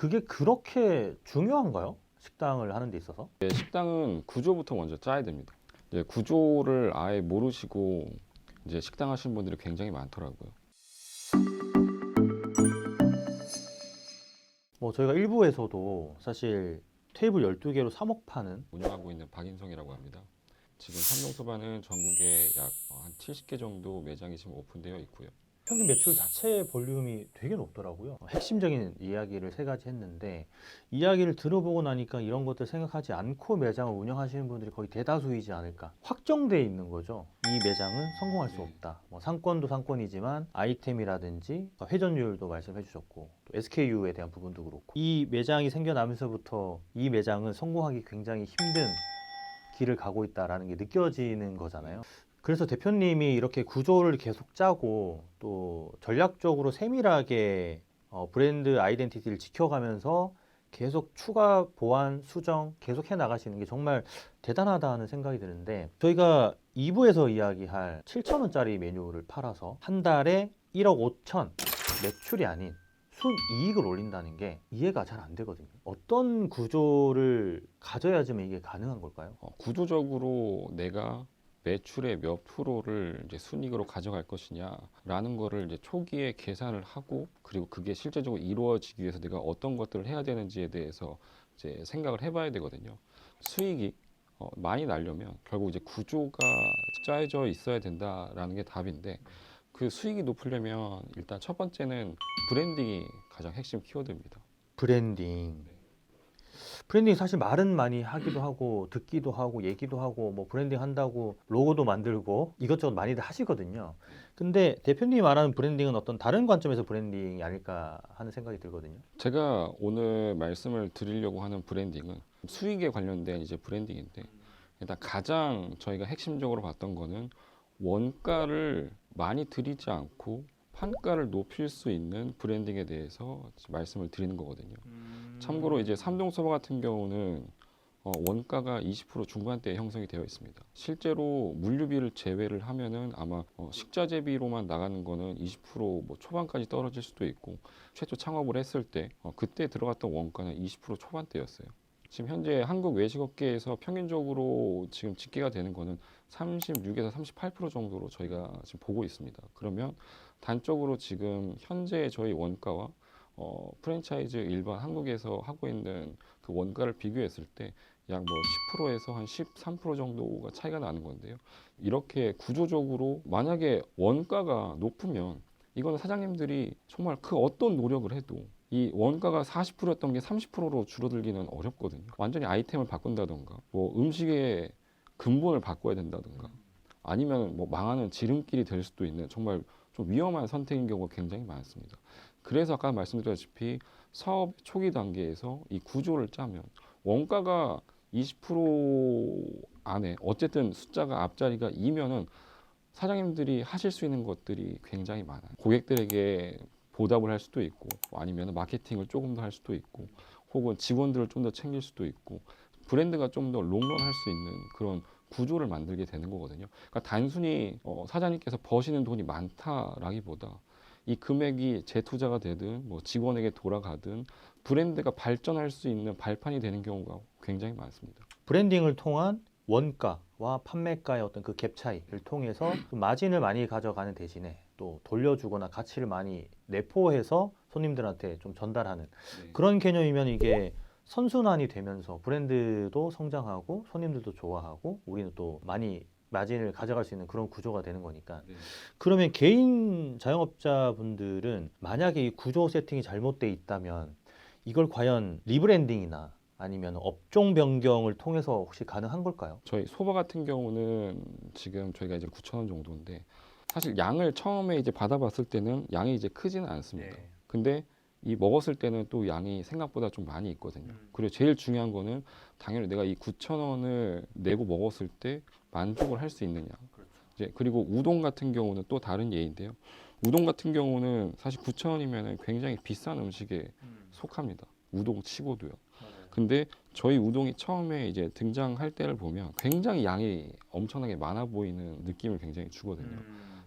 그게 그렇게 중요한가요? 식당을 하는 데 있어서? 네, 식당은 구조부터 먼저 짜야 됩니다. 이제 구조를 아예 모르시고 이제 식당 하시는 분들이 굉장히 많더라고요. 뭐 저희가 일부에서도 사실 테이블 12개로 3억 파는 운영하고 있는 박인성이라고 합니다. 지금 삼동소바는 전국에 약 한 70개 정도 매장이 지금 오픈되어 있고요. 평균 매출 자체 볼륨이 되게 높더라고요. 핵심적인 이야기를 세 가지 했는데 이야기를 들어보고 나니까 이런 것들 생각하지 않고 매장을 운영하시는 분들이 거의 대다수이지 않을까. 확정돼 있는 거죠. 이 매장은 성공할 수 네. 없다. 뭐 상권도 상권이지만 아이템이라든지 회전율도 말씀해 주셨고 또 SKU에 대한 부분도 그렇고 이 매장이 생겨나면서부터 이 매장은 성공하기 굉장히 힘든 길을 가고 있다라는 게 느껴지는 거잖아요. 그래서 대표님이 이렇게 구조를 계속 짜고 또 전략적으로 세밀하게 어, 브랜드 아이덴티티를 지켜가면서 계속 추가 보완 수정 계속 해 나가시는 게 정말 대단하다는 생각이 드는데 저희가 2부에서 이야기할 7천 원짜리 메뉴를 팔아서 한 달에 1억 5천 매출이 아닌 순이익을 올린다는 게 이해가 잘 안 되거든요. 어떤 구조를 가져야지만 이게 가능한 걸까요? 어, 구조적으로 내가 매출의 몇 프로를 이제 순익으로 가져갈 것이냐라는 거를 이제 초기에 계산을 하고 그리고 그게 실제적으로 이루어지기 위해서 내가 어떤 것들을 해야 되는지에 대해서 이제 생각을 해봐야 되거든요. 수익이 어, 많이 나려면 결국 이제 구조가 짜여져 있어야 된다라는 게 답인데 그 수익이 높으려면 일단 첫 번째는 브랜딩이 가장 핵심 키워드입니다. 브랜딩. 브랜딩 사실 말은 많이 하기도 하고 듣기도 하고 얘기도 하고 뭐 브랜딩 한다고 로고도 만들고 이것저것 많이들 하시거든요. 근데 대표님이 말하는 브랜딩은 어떤 다른 관점에서 브랜딩이 아닐까 하는 생각이 들거든요. 제가 오늘 말씀을 드리려고 하는 브랜딩은 수익에 관련된 이제 브랜딩인데 일단 가장 저희가 핵심적으로 봤던 거는 원가를 많이 들이지 않고 판가를 높일 수 있는 브랜딩에 대해서 말씀을 드리는 거거든요. 참고로 이제 삼동 서버 같은 경우는 어, 원가가 20% 중반대에 형성이 되어 있습니다. 실제로 물류비를 제외를 하면은 아마 어, 식자재비로만 나가는 거는 20%뭐 초반까지 떨어질 수도 있고 최초 창업을 했을 때 어, 그때 들어갔던 원가는 20% 초반대였어요. 지금 현재 한국 외식업계에서 평균적으로 지금 집계가 되는 거는 36에서 38% 정도로 저희가 지금 보고 있습니다. 그러면 단적으로 지금 현재 저희 원가와 어, 프랜차이즈 일반 한국에서 하고 있는 그 원가를 비교했을 때 약 뭐 10%에서 한 13% 정도가 차이가 나는 건데요. 이렇게 구조적으로 만약에 원가가 높으면 이거는 사장님들이 정말 그 어떤 노력을 해도 이 원가가 40%였던 게 30%로 줄어들기는 어렵거든요. 완전히 아이템을 바꾼다던가, 뭐 음식의 근본을 바꿔야 된다던가, 아니면 뭐 망하는 지름길이 될 수도 있는 정말 좀 위험한 선택인 경우가 굉장히 많습니다. 그래서 아까 말씀드렸다시피 사업 초기 단계에서 이 구조를 짜면 원가가 20% 안에 어쨌든 숫자가 앞자리가 2면은 사장님들이 하실 수 있는 것들이 굉장히 많아요. 고객들에게 보답을 할 수도 있고 아니면 마케팅을 조금 더 할 수도 있고 혹은 직원들을 좀 더 챙길 수도 있고 브랜드가 좀 더 롱런 할 수 있는 그런 구조를 만들게 되는 거거든요. 그러니까 단순히 어, 사장님께서 버시는 돈이 많다라기보다 이 금액이 재투자가 되든 뭐 직원에게 돌아가든 브랜드가 발전할 수 있는 발판이 되는 경우가 굉장히 많습니다. 브랜딩을 통한 원가와 판매가의 어떤 그 갭 차이를 통해서 좀 마진을 많이 가져가는 대신에 또 돌려주거나 가치를 많이 내포해서 손님들한테 좀 전달하는 그런 개념이면 이게 선순환이 되면서 브랜드도 성장하고 손님들도 좋아하고 우리는 또 많이 마진을 가져갈 수 있는 그런 구조가 되는 거니까 그러면 개인 자영업자분들은 만약에 이 구조 세팅이 잘못돼 있다면 이걸 과연 리브랜딩이나 아니면 업종 변경을 통해서 혹시 가능한 걸까요? 저희 소바 같은 경우는 지금 저희가 이제 9천 원 정도인데 사실 양을 처음에 이제 받아봤을 때는 양이 이제 크지는 않습니다. 네. 근데 이 먹었을 때는 또 양이 생각보다 좀 많이 있거든요. 음. 그리고 제일 중요한 거는 당연히 내가 이 9천 원을 내고 먹었을 때 만족을 할 수 있느냐. 그렇죠. 이제 그리고 우동 같은 경우는 또 다른 예인데요. 우동 같은 경우는 사실 9천 원이면 굉장히 비싼 음식에 속합니다. 우동 치고도요. 근데 저희 우동이 처음에 이제 등장할 때를 보면 굉장히 양이 엄청나게 많아 보이는 느낌을 굉장히 주거든요.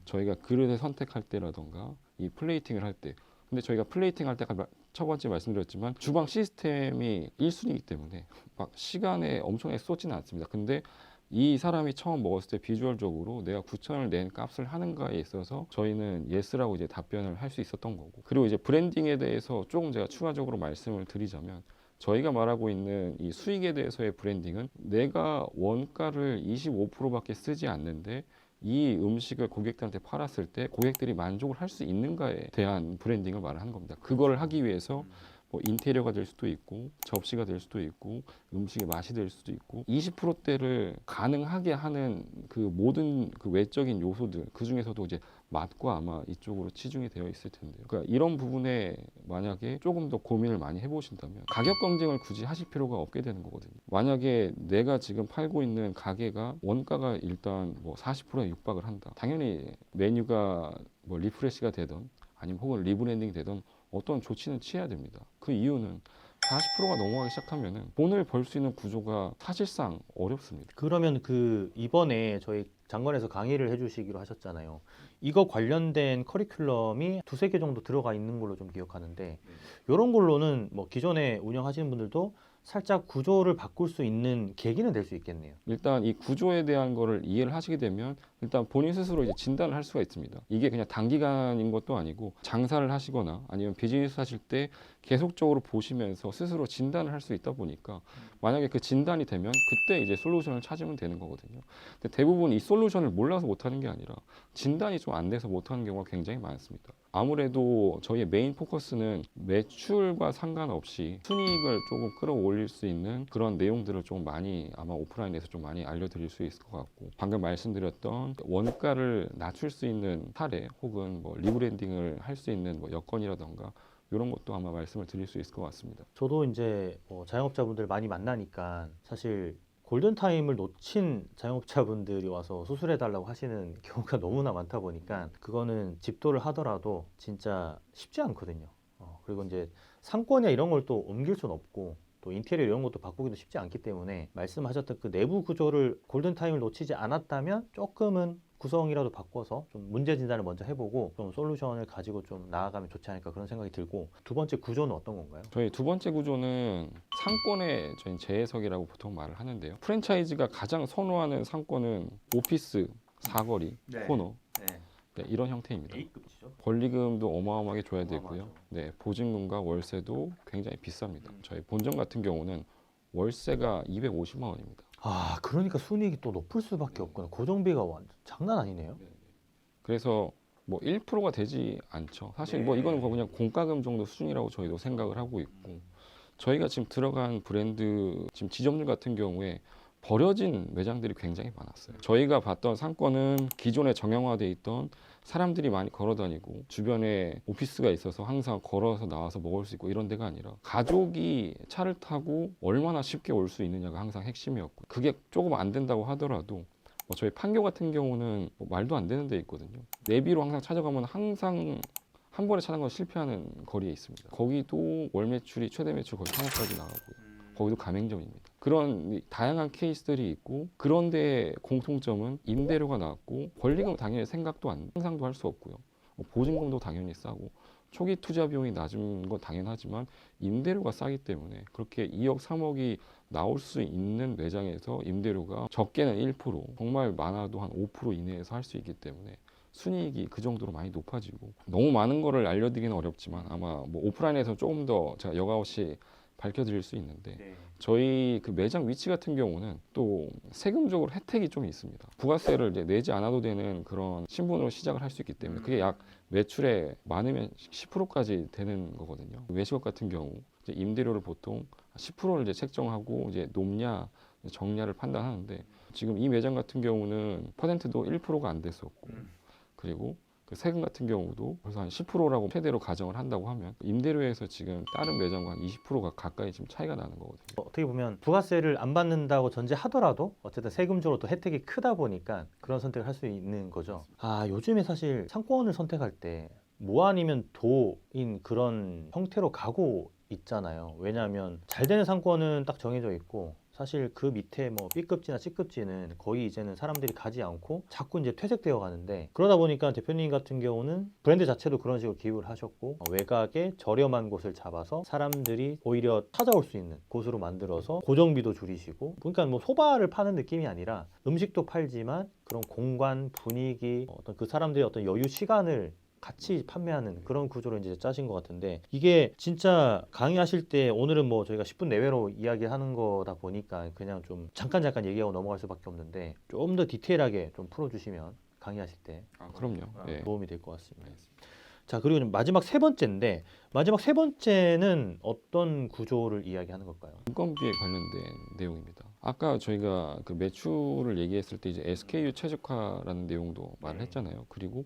저희가 그릇을 선택할 때라던가 이 플레이팅을 할 때. 근데 저희가 플레이팅 할 때가 첫 번째 말씀드렸지만 주방 시스템이 1순위이기 때문에 막 시간에 엄청나게 쏟지는 않습니다. 근데 이 사람이 처음 먹었을 때 비주얼적으로 내가 9천을 낸 값을 하는가에 있어서 저희는 예스라고 이제 답변을 할 수 있었던 거고 그리고 이제 브랜딩에 대해서 조금 제가 추가적으로 말씀을 드리자면 저희가 말하고 있는 이 수익에 대해서의 브랜딩은 내가 원가를 25%밖에 쓰지 않는데 이 음식을 고객들한테 팔았을 때 고객들이 만족을 할 수 있는가에 대한 브랜딩을 말하는 겁니다. 그걸 하기 위해서 뭐 인테리어가 될 수도 있고 접시가 될 수도 있고 음식의 맛이 될 수도 있고 20%대를 가능하게 하는 그 모든 그 외적인 요소들 그 중에서도 이제 맛과 아마 이쪽으로 치중이 되어 있을 텐데요. 그러니까 이런 부분에 만약에 조금 더 고민을 많이 해보신다면 가격 경쟁을 굳이 하실 필요가 없게 되는 거거든요. 만약에 내가 지금 팔고 있는 가게가 원가가 일단 뭐 40%에 육박을 한다. 당연히 메뉴가 뭐 리프레시가 되던 아니면 혹은 리브랜딩이 되던 어떤 조치는 취해야 됩니다. 그 이유는 40%가 넘어가기 시작하면은 돈을 벌 수 있는 구조가 사실상 어렵습니다. 그러면 그 이번에 저희 장관에서 강의를 해주시기로 하셨잖아요. 이거 관련된 커리큘럼이 두세 개 정도 들어가 있는 걸로 좀 기억하는데 이런 걸로는 뭐 기존에 운영하시는 분들도 살짝 구조를 바꿀 수 있는 계기는 될 수 있겠네요. 일단 이 구조에 대한 거를 이해를 하시게 되면 일단 본인 스스로 이제 진단을 할 수가 있습니다. 이게 그냥 단기간인 것도 아니고 장사를 하시거나 아니면 비즈니스 하실 때 계속적으로 보시면서 스스로 진단을 할 수 있다 보니까 만약에 그 진단이 되면 그때 이제 솔루션을 찾으면 되는 거거든요. 근데 대부분 이 솔루션을 몰라서 못하는 게 아니라 진단이 좀 안 돼서 못하는 경우가 굉장히 많습니다. 아무래도 저희의 메인 포커스는 매출과 상관없이 순이익을 조금 끌어올릴 수 있는 그런 내용들을 좀 많이 아마 오프라인에서 좀 많이 알려드릴 수 있을 것 같고 방금 말씀드렸던 원가를 낮출 수 있는 사례 혹은 뭐 리브랜딩을 할 수 있는 뭐 여건이라던가 이런 것도 아마 말씀을 드릴 수 있을 것 같습니다. 저도 이제 뭐 자영업자분들 많이 만나니까 사실 골든 타임을 놓친 자영업자분들이 와서 수술해 달라고 하시는 경우가 너무나 많다 보니까 그거는 집도를 하더라도 진짜 쉽지 않거든요. 어, 그리고 이제 상권이나 이런 걸 또 옮길 수는 없고 또 인테리어 이런 것도 바꾸기도 쉽지 않기 때문에 말씀하셨던 그 내부 구조를 골든 타임을 놓치지 않았다면 조금은 구성이라도 바꿔서 좀 문제 진단을 먼저 해보고 좀 솔루션을 가지고 좀 나아가면 좋지 않을까 그런 생각이 들고 두 번째 구조는 어떤 건가요? 저희 두 번째 구조는 상권의 저희 재해석이라고 보통 말을 하는데요. 프랜차이즈가 가장 선호하는 상권은 오피스, 사거리, 네. 코너 네. 네, 이런 형태입니다. A급이죠. 권리금도 어마어마하게 줘야 되고요. 어마어마하죠. 네, 보증금과 월세도 굉장히 비쌉니다. 음. 저희 본점 같은 경우는 월세가 250만 원입니다. 아 그러니까 순이익이 또 높을 수밖에 없구나. 고정비가 완전 장난 아니네요. 그래서 뭐 1%가 되지 않죠. 사실 뭐 네. 이거는 뭐 그냥 공과금 정도 수준이라고 저희도 생각을 하고 있고 저희가 지금 들어간 브랜드 지금 지점들 같은 경우에 버려진 매장들이 굉장히 많았어요. 저희가 봤던 상권은 기존에 정형화돼 있던 사람들이 많이 걸어 다니고 주변에 오피스가 있어서 항상 걸어서 나와서 먹을 수 있고 이런 데가 아니라 가족이 차를 타고 얼마나 쉽게 올 수 있느냐가 항상 핵심이었고 그게 조금 안 된다고 하더라도 뭐 저희 판교 같은 경우는 뭐 말도 안 되는 데 있거든요. 내비로 항상 찾아가면 항상 한 번에 찾아가 실패하는 거리에 있습니다. 거기도 월 매출이 최대 매출 거의 3억까지 나가고요. 거기도 가맹점입니다. 그런 이 다양한 케이스들이 있고 그런데 공통점은 임대료가 낮고 권리금 당연히 생각도 안 상상도 할 수 없고요. 뭐 보증금도 당연히 싸고 초기 투자 비용이 낮은 건 당연하지만 임대료가 싸기 때문에 그렇게 2억 3억이 나올 수 있는 매장에서 임대료가 적게는 1% 정말 많아도 한 5% 이내에서 할 수 있기 때문에 순이익이 그 정도로 많이 높아지고 너무 많은 거를 알려드리기는 어렵지만 아마 뭐 오프라인에서 조금 더 제가 여과없이 밝혀드릴 수 있는데 네. 저희 그 매장 위치 같은 경우는 또 세금적으로 혜택이 좀 있습니다. 부가세를 이제 내지 않아도 되는 그런 신분으로 시작을 할 수 있기 때문에 그게 약 매출에 많으면 10%까지 되는 거거든요. 외식업 같은 경우 이제 임대료를 보통 10%를 이제 책정하고 이제 높냐 정냐를 판단하는데 지금 이 매장 같은 경우는 퍼센트도 1%가 안 됐었고 그리고 그 세금 같은 경우도 벌써 한 10%라고 최대로 가정을 한다고 하면 임대료에서 지금 다른 매장과 한 20%가 가까이 지금 차이가 나는 거거든요. 어떻게 보면 부가세를 안 받는다고 전제하더라도 어쨌든 세금적으로 또 혜택이 크다 보니까 그런 선택을 할 수 있는 거죠. 아 요즘에 사실 상권을 선택할 때뭐 아니면 도인 그런 형태로 가고 있잖아요. 왜냐하면 잘 되는 상권은 딱 정해져 있고 사실 그 밑에 뭐 B급지나 C급지는 거의 이제는 사람들이 가지 않고 자꾸 이제 퇴색되어 가는데 그러다 보니까 대표님 같은 경우는 브랜드 자체도 그런 식으로 기획을 하셨고 어, 외곽에 저렴한 곳을 잡아서 사람들이 오히려 찾아올 수 있는 곳으로 만들어서 고정비도 줄이시고 그러니까 뭐 소바를 파는 느낌이 아니라 음식도 팔지만 그런 공간 분위기 어떤 그 사람들의 어떤 여유 시간을 같이 판매하는 그런 구조로 이제 짜신 것 같은데 이게 진짜 강의하실 때 오늘은 뭐 저희가 10분 내외로 이야기하는 거다 보니까 그냥 좀 잠깐 잠깐 얘기하고 넘어갈 수밖에 없는데 좀 더 디테일하게 좀 풀어주시면 강의하실 때 아, 그럼요. 예. 도움이 될 것 같습니다. 자 그리고 좀 마지막 세 번째인데 마지막 세 번째는 어떤 구조를 이야기하는 걸까요? 인건비에 관련된 내용입니다. 아까 저희가 그 매출을 얘기했을 때 이제 SKU 최적화라는 내용도 말을 네. 했잖아요. 그리고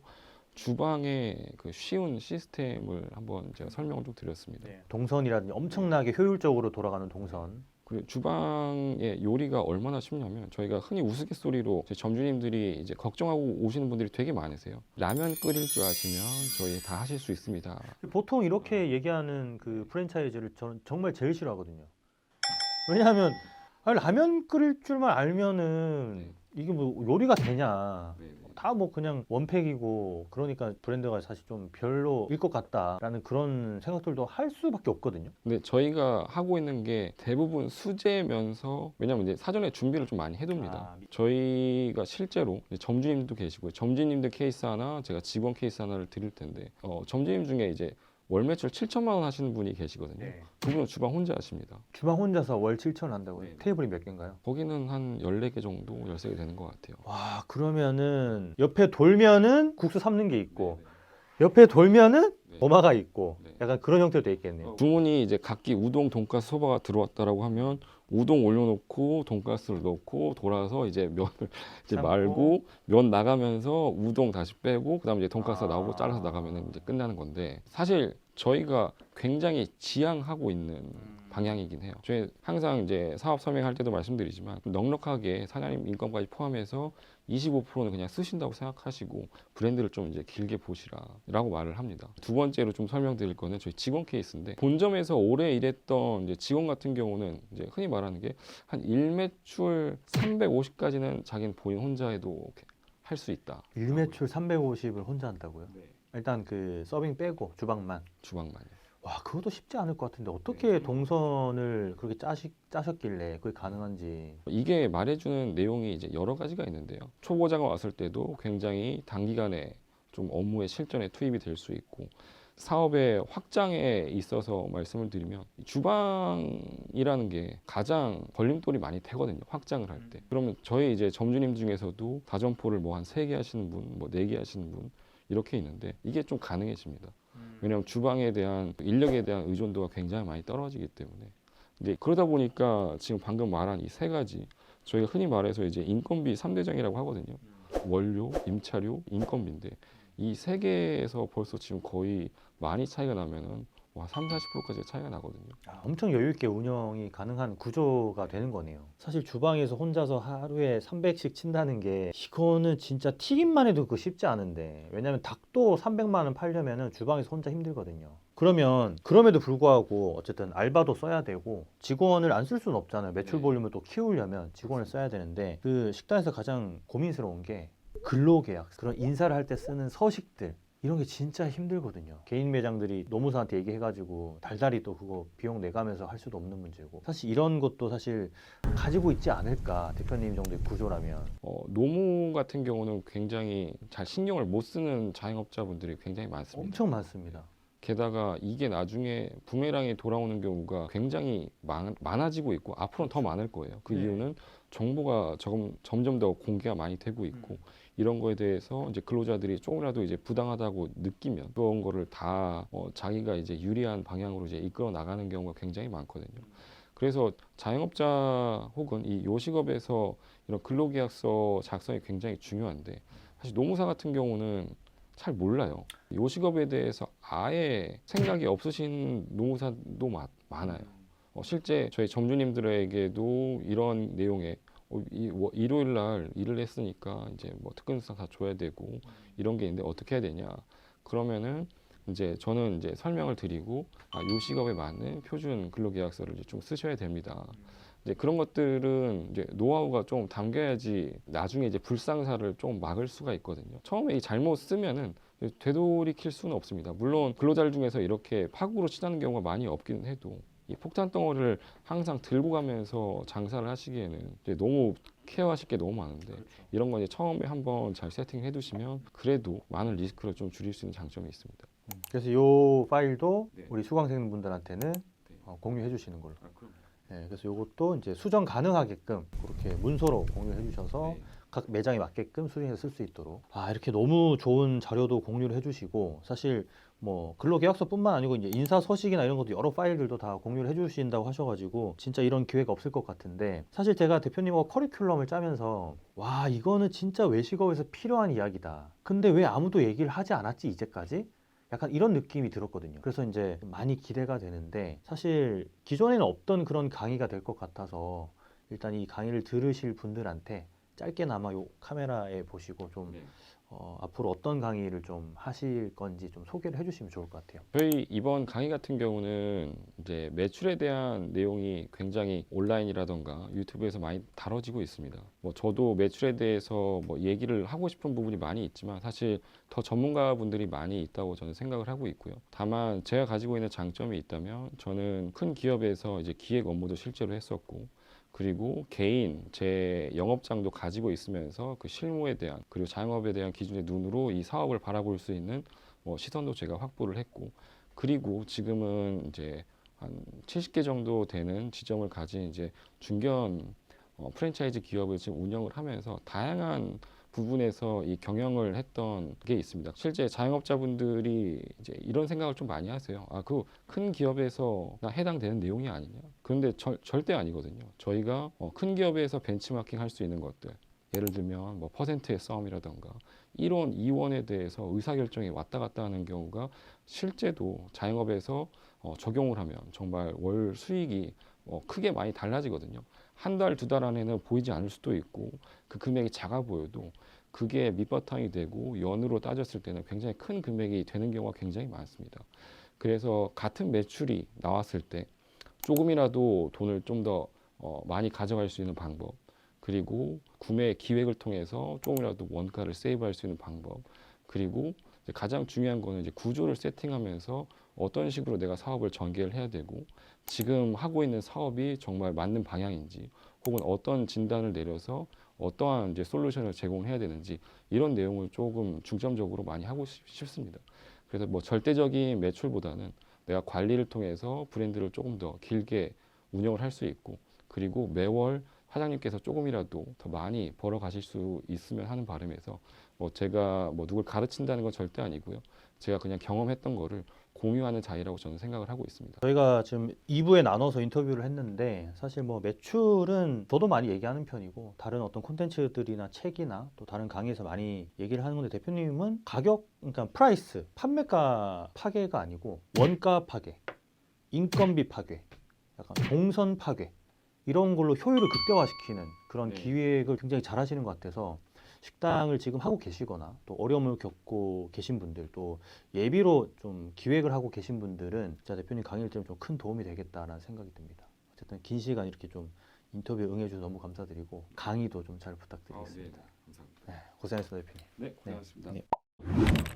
주방의 그 쉬운 시스템을 한번 제가 설명을 좀 드렸습니다. 동선이라든지 엄청나게 효율적으로 돌아가는 동선. 그리고 주방의 요리가 얼마나 쉽냐면 저희가 흔히 우스갯소리로 제 점주님들이 이제 걱정하고 오시는 분들이 되게 많으세요. 라면 끓일 줄 아시면 저희 다 하실 수 있습니다. 보통 이렇게 얘기하는 그 프랜차이즈를 저는 정말 제일 싫어하거든요. 왜냐하면 아, 라면 끓일 줄만 알면은 이게 뭐 요리가 되냐? 다 뭐 그냥 원팩이고 그러니까 브랜드가 사실 좀 별로일 것 같다라는 그런 생각들도 할 수밖에 없거든요. 근데 저희가 하고 있는 게 대부분 수제면서 왜냐면 이제 사전에 준비를 좀 많이 해둡니다. 아, 미- 저희가 실제로 이제 점주님도 계시고 점주님들 케이스 하나 제가 직원 케이스 하나를 드릴 텐데 어, 점주님 중에 이제 월 매출 7천만 원 하시는 분이 계시거든요. 그분은 주방 혼자 하십니다. 주방 혼자서 월 7천 한다고요? 네. 테이블이 몇 개인가요? 거기는 한 14개 정도, 13개 되는 것 같아요. 와 그러면은 옆에 돌면은 국수 삶는 게 있고 옆에 돌면은 네. 도마가 있고 네. 약간 그런 형태로 돼 있겠네요. 주문이 이제 각기 우동, 돈가스, 소바가 들어왔다라고 하면 우동 올려놓고 돈가스를 넣고 돌아서 이제 면을 이제 삶고. 말고 면 나가면서 우동 다시 빼고 그다음에 이제 돈가스 아. 나오고 잘라서 나가면 이제 끝나는 건데 사실 저희가 굉장히 지향하고 있는 방향이긴 해요. 저희 항상 이제 사업 설명할 때도 말씀드리지만 넉넉하게 사장님 인건까지 포함해서 25%는 그냥 쓰신다고 생각하시고 브랜드를 좀 이제 길게 보시라라고 말을 합니다. 두 번째로 좀 설명드릴 거는 저희 직원 케이스인데 본점에서 오래 일했던 이제 직원 같은 경우는 이제 흔히 말하는 게 한 일매출 350까지는 자기는 본인 혼자 해도 할 수 있다. 일매출 350을 혼자 한다고요? 일단 그 서빙 빼고 주방만. 주방만. 와 그것도 쉽지 않을 것 같은데 어떻게 동선을 그렇게 짜시, 짜셨길래 그게 가능한지. 이게 말해주는 내용이 이제 여러 가지가 있는데요. 초보자가 왔을 때도 굉장히 단기간에 좀 업무에 실전에 투입이 될 수 있고 사업의 확장에 있어서 말씀을 드리면 주방이라는 게 가장 걸림돌이 많이 되거든요. 확장을 할 때. 그러면 저희 이제 점주님 중에서도 다점포를 뭐 한 세 개 하시는 분, 뭐 네 개 하시는 분 이렇게 있는데 이게 좀 가능해집니다. 왜냐하면 주방에 대한 인력에 대한 의존도가 굉장히 많이 떨어지기 때문에. 근데 그러다 보니까 지금 방금 말한 이 세 가지 저희가 흔히 말해서 이제 인건비 삼대장이라고 하거든요. 원료, 임차료, 인건비인데 이 세 개에서 벌써 지금 거의 많이 차이가 나면은 와, 3, 40%까지 차이가 나거든요. 아, 엄청 여유 있게 운영이 가능한 구조가 되는 거네요. 사실 주방에서 혼자서 하루에 300씩 친다는 게 이거는 진짜 튀김만 해도 그 쉽지 않은데 왜냐면 닭도 300만 원 팔려면은 주방에서 혼자 힘들거든요. 그러면 그럼에도 불구하고 어쨌든 알바도 써야 되고 직원을 안 쓸 수는 없잖아요. 매출 네. 볼륨을 또 키우려면 직원을 써야 되는데 그 식당에서 가장 고민스러운 게 근로계약 그런 인사를 할 때 쓰는 서식들 이런 게 진짜 힘들거든요. 개인 매장들이 노무사한테 얘기해가지고 달달이 또 그거 비용 내가면서 할 수도 없는 문제고 사실 이런 것도 사실 가지고 있지 않을까 대표님 정도의 구조라면 어, 노무 같은 경우는 굉장히 잘 신경을 못 쓰는 자영업자분들이 굉장히 많습니다. 엄청 많습니다. 게다가 이게 나중에 부메랑이 돌아오는 경우가 굉장히 많, 많아지고 있고 앞으로는 더 많을 거예요. 그 네. 이유는 정보가 조금 점점 더 공개가 많이 되고 있고 음. 이런 거에 대해서 이제 근로자들이 조금이라도 이제 부당하다고 느끼면 그런 거를 다 어, 자기가 이제 유리한 방향으로 이제 이끌어 나가는 경우가 굉장히 많거든요. 그래서 자영업자 혹은 이 요식업에서 이런 근로계약서 작성이 굉장히 중요한데 사실 노무사 같은 경우는 잘 몰라요. 요식업에 대해서 아예 생각이 없으신 노무사도 마- 많아요. 어, 실제 저희 점주님들에게도 이런 워- 일요일 날 일을 했으니까 이제 뭐 특근수당 다 줘야 되고 이런 게 있는데 어떻게 해야 되냐 그러면은 이제 저는 이제 설명을 드리고 아, 요식업에 맞는 표준 근로계약서를 이제 좀 쓰셔야 됩니다. 이제 그런 것들은 이제 노하우가 좀 담겨야지 나중에 이제 불상사를 좀 막을 수가 있거든요. 처음에 이 잘못 쓰면은 되돌이킬 수는 없습니다. 물론 근로자들 중에서 이렇게 파국으로 치닫는 경우가 많이 없기는 해도 이 폭탄 덩어리를 항상 들고 가면서 장사를 하시기에는 이제 너무 케어하실 게 너무 많은데 이런 거 이제 처음에 한번 잘 세팅해 두시면 그래도 많은 리스크를 좀 줄일 수 있는 장점이 있습니다. 그래서 이 파일도 네. 우리 수강생분들한테는 어, 공유해 주시는 걸로. 아, 네, 그래서 이것도 이제 수정 가능하게끔 그렇게 문서로 공유해 주셔서 네. 각 매장에 맞게끔 수정해서 쓸 수 있도록. 아 이렇게 너무 좋은 자료도 공유를 해주시고 사실 뭐 근로계약서뿐만 아니고 이제 인사 서식이나 이런 것도 여러 파일들도 다 공유를 해주신다고 하셔가지고 진짜 이런 기회가 없을 것 같은데 사실 제가 대표님하고 커리큘럼을 짜면서 와 이거는 진짜 외식업에서 필요한 이야기다. 근데 왜 아무도 얘기를 하지 않았지 이제까지? 약간 이런 느낌이 들었거든요. 그래서 이제 많이 기대가 되는데 사실 기존에는 없던 그런 강의가 될 것 같아서 일단 이 강의를 들으실 분들한테 짧게나마 요 카메라에 보시고 좀 네. 어, 앞으로 어떤 강의를 좀 하실 건지 좀 소개를 해주시면 좋을 것 같아요. 저희 이번 강의 같은 경우는 이제 매출에 대한 내용이 굉장히 온라인이라던가 유튜브에서 많이 다뤄지고 있습니다. 뭐 저도 매출에 대해서 뭐 얘기를 하고 싶은 부분이 많이 있지만 사실 더 전문가분들이 많이 있다고 저는 생각을 하고 있고요. 다만 제가 가지고 있는 장점이 있다면 저는 큰 기업에서 이제 기획 업무도 실제로 했었고 그리고 개인 제 영업장도 가지고 있으면서 그 실무에 대한 그리고 자영업에 대한 기준의 눈으로 이 사업을 바라볼 수 있는 뭐 시선도 제가 확보를 했고 그리고 지금은 이제 한 70개 정도 되는 지점을 가진 이제 중견 어, 프랜차이즈 기업을 지금 운영을 하면서 다양한 부분에서 이 경영을 했던 게 있습니다. 실제 자영업자분들이 이제 이런 생각을 좀 많이 하세요. 아, 그 큰 기업에서 나 해당되는 내용이 아니냐. 그런데 절, 절대 아니거든요. 저희가 어, 큰 기업에서 벤치마킹 할 수 있는 것들. 예를 들면 뭐 퍼센트의 싸움이라던가 1원, 2원에 대해서 의사결정이 왔다 갔다 하는 경우가 실제도 자영업에서 어, 적용을 하면 정말 월 수익이 어, 크게 많이 달라지거든요. 한 달, 두 달 안에는 보이지 않을 수도 있고 그 금액이 작아 보여도 그게 밑바탕이 되고 연으로 따졌을 때는 굉장히 큰 금액이 되는 경우가 굉장히 많습니다. 그래서 같은 매출이 나왔을 때 조금이라도 돈을 좀더 어, 많이 가져갈 수 있는 방법 그리고 구매 기획을 통해서 조금이라도 원가를 세이브할 수 있는 방법 그리고 가장 중요한 거는 이제 구조를 세팅하면서 어떤 식으로 내가 사업을 전개를 해야 되고 지금 하고 있는 사업이 정말 맞는 방향인지 혹은 어떤 진단을 내려서 어떠한 이제 솔루션을 제공해야 되는지 이런 내용을 조금 중점적으로 많이 하고 싶- 싶습니다. 그래서 뭐 절대적인 매출보다는 내가 관리를 통해서 브랜드를 조금 더 길게 운영을 할 수 있고 그리고 매월 사장님께서 조금이라도 더 많이 벌어 가실 수 있으면 하는 바람에서 뭐 제가 뭐 누굴 가르친다는 건 절대 아니고요. 제가 그냥 경험했던 거를 공유하는 자리라고 저는 생각을 하고 있습니다. 저희가 지금 2부에 나눠서 인터뷰를 했는데 사실 뭐 매출은 저도 많이 얘기하는 편이고 다른 어떤 콘텐츠들이나 책이나 또 다른 강의에서 많이 얘기를 하는 건데 대표님은 가격 그러니까 프라이스 판매가 파괴가 아니고 원가 파괴 인건비 파괴 약간 동선 파괴 이런 걸로 효율을 극대화시키는 그런 네. 기획을 굉장히 잘 하시는 것 같아서 식당을 지금 하고 계시거나 또 어려움을 겪고 계신 분들 또 예비로 좀 기획을 하고 계신 분들은 진짜 대표님 강의를 들으면 좀 큰 도움이 되겠다라는 생각이 듭니다. 어쨌든 긴 시간 이렇게 좀 인터뷰 응해주셔서 너무 감사드리고 강의도 좀 잘 부탁드리겠습니다. 감사합니다. 네, 고생하셨습니다, 대표님. 네, 고생하셨습니다. 고생하셨습니다. 네.